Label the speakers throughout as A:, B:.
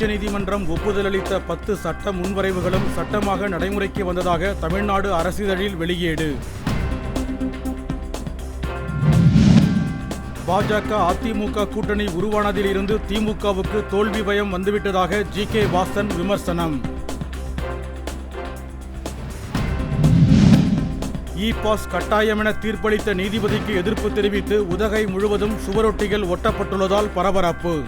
A: உச்சநீதிமன்றம் ஒப்புதல் அளித்த பத்து சட்ட முன்வரைவுகளும் சட்டமாக நடைமுறைக்கு வந்ததாக தமிழ்நாடு அரசிதழில் வெளியீடு. பாஜக அதிமுக கூட்டணி உருவானதிலிருந்து திமுகவுக்கு தோல்வி பயம் வந்துவிட்டதாக ஜி. கே. வாசன் விமர்சனம். இ பாஸ் கட்டாயமென தீர்ப்பளித்த நீதிபதிக்கு எதிர்ப்பு தெரிவித்து உதகை முழுவதும் சுவரொட்டிகள் ஒட்டப்பட்டுள்ளதால் பரபரப்பு.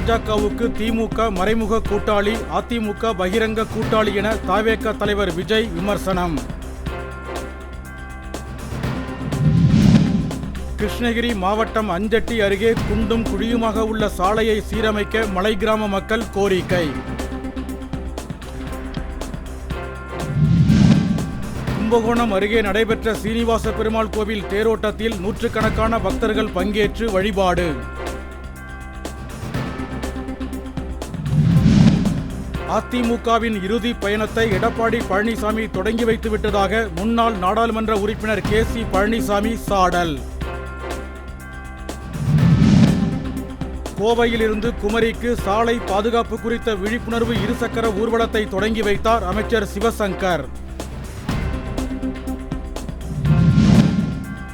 A: பாஜகவுக்கு திமுக மறைமுக கூட்டாளி அதிமுக பகிரங்க கூட்டாளி என தாவேக தலைவர் விஜய் விமர்சனம். கிருஷ்ணகிரி மாவட்டம் அஞ்சட்டி அருகே குண்டும் குழியுமாக உள்ள சாலையை சீரமைக்க மலை கிராம மக்கள் கோரிக்கை. கும்பகோணம் அருகே நடைபெற்ற சீனிவாச பெருமாள் கோவில் தேரோட்டத்தில் நூற்றுக்கணக்கான பக்தர்கள் பங்கேற்று வழிபாடு. அதிமுகவின் இறுதி பயணத்தை எடப்பாடி பழனிசாமி தொடங்கி வைத்து விட்டதாக முன்னாள் நாடாளுமன்ற உறுப்பினர் கே சி பழனிசாமி சாடல். கோவையிலிருந்து குமரிக்கு சாலை பாதுகாப்பு குறித்த விழிப்புணர்வு இருசக்கர ஊர்வலத்தை தொடங்கி வைத்தார் அமைச்சர் சிவசங்கர்.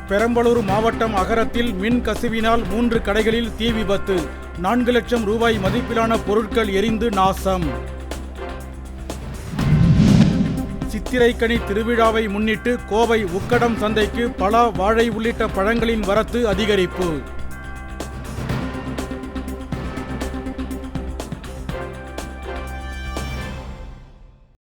A: பெரம்பலூர் மாவட்டம் அகரத்தில் மின் கசிவினால் மூன்று கடைகளில் தீ விபத்து. நான்கு லட்சம் ரூபாய் மதிப்பிலான பொருட்கள் எரிந்து நாசம். சித்திரைக்கனி திருவிழாவை முன்னிட்டு கோவை உக்கடம் சந்தைக்கு பலா வாழை உள்ளிட்ட பழங்களின் வரத்து அதிகரிப்பு.